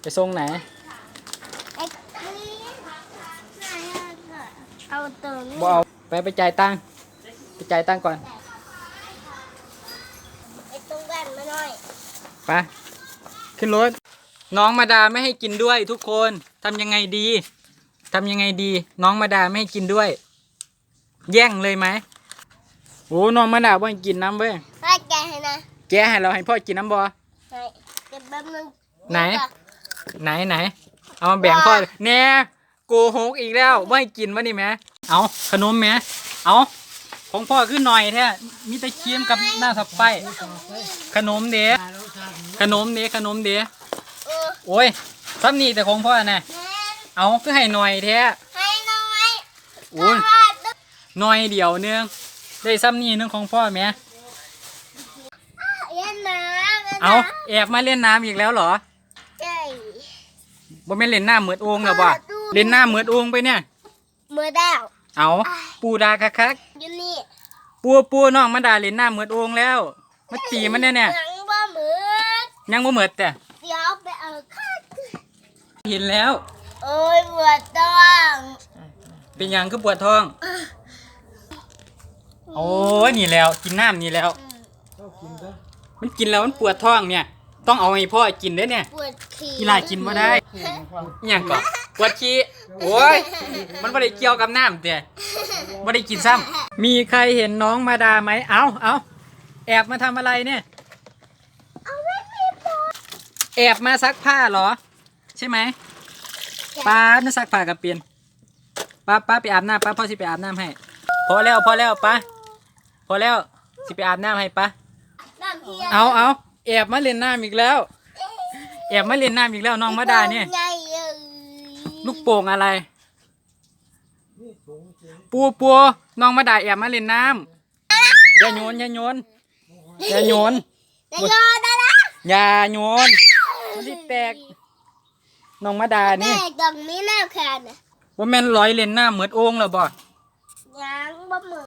ไปส่งไหน ไอ้นี่เอาตัวนี้บ่เอาไปไปจ่ายตังค์ไปจ่ายตังค์ก่อนไอ้ตรงกันมาหน่อยไปขึ้นรถ น้องมาดาไม่ให้กินด้วยทุกคนทำยังไงดีทำยังไงดี น้องมาดาไม่ให้กินด้วย แย่งเลยไหมโอ้น้องมาดาบ่ให้กินน้ำเว้ยให้แกให้นะแกให้เราให้พ่อกินน้ำบ่ให้เก็บแป๊บนึงไหน ไหนไหน เอามาแบ่งพ่อแน่โกหกอีกแล้วไม่ให้กินวะนี่แหม่เอาขนมแหม่เอาของพ่อขึ้นหน่อยแท้มีแต่ครีมกับหน้าสับไป ขนมเด้ขนมเด้ขนมเด้เออโอ้ยซ้ำนี่แต่ของพ่อน่ะแม่เอาก็ให้หน่อยแท้ให้หน่อยโอ้ยเพราะว่าตึ๊กหน่อยเดียวนึงได้ซ้ำนี่นึงของพ่อแหม่เย็นนะย็นนะเอาแอบมาเล่นน้ำอีกแล้วเหรอใช่ บ่แม่นเล่นน้ำเหมือดโอ่งหรอบ่เล่นน้ำเหมือดโอ่งไปเนี่ยมือดาวเอาปูดาคักๆอยู่นี่ปูปูน้องมาด่าเล่นหน้าเหมือดโองแล้วมาตีมันเนี่ยเนี่ยหนังบ่เหมือนยังบ่เหมือดแต่เดี๋ยวไปเอาข้าวเห็นแล้ว โอ้ยปวดท้องเป็นหยังคือปวดท้อง โอ้ยนี่แล้ว กินน้ำนี่แล้ว มันกินแล้วมันปวดท้องเนี่ย ต้องเอาให้พ่อกินเด้วยเนี่ยปวดขี้กีฬากินมาได้อหย่างก่อนปวดขี้โอ้ยมันไม่ได้เกี่ยวกับน้ำแต่ไม่ได้กินซ้ำมีใครเห็นน้องมาดาไหมเอาเอาแอบมาทำอะไรเนี่ยแอบมาซักผ้าเหรอ ใช่ไหมป้าน่าซักผ้ากับเปลี่ยนป้าป้าไปอาบน้ำป้าพ่อสิไปอาบน้ำให้พอแล้วพอแล้วป้าพอแล้วสิไปอาบน้ำให้ป้าน้ำเพียเอาเอา แอบมาเล่นน้ำอีกแล้ว แอบมาเล่นน้ำอีกแล้วน้องมาดาเนี่ยใหญ่เลยลูกโป่งอะไร ปูปูน้องมาดาแอบมาเล่นน้ำอย่าโยนอย่าโยนอย่าโยนเดี๋ยวโยนนะนะอย่าโยนมันที่แตกน้องมาดานี่แต่ตรงนี้แน่แค่นะว่าแม่นร้อยเล่นน้ำเหมือนโอ่งแล้วบ่ยังบ่เหมือน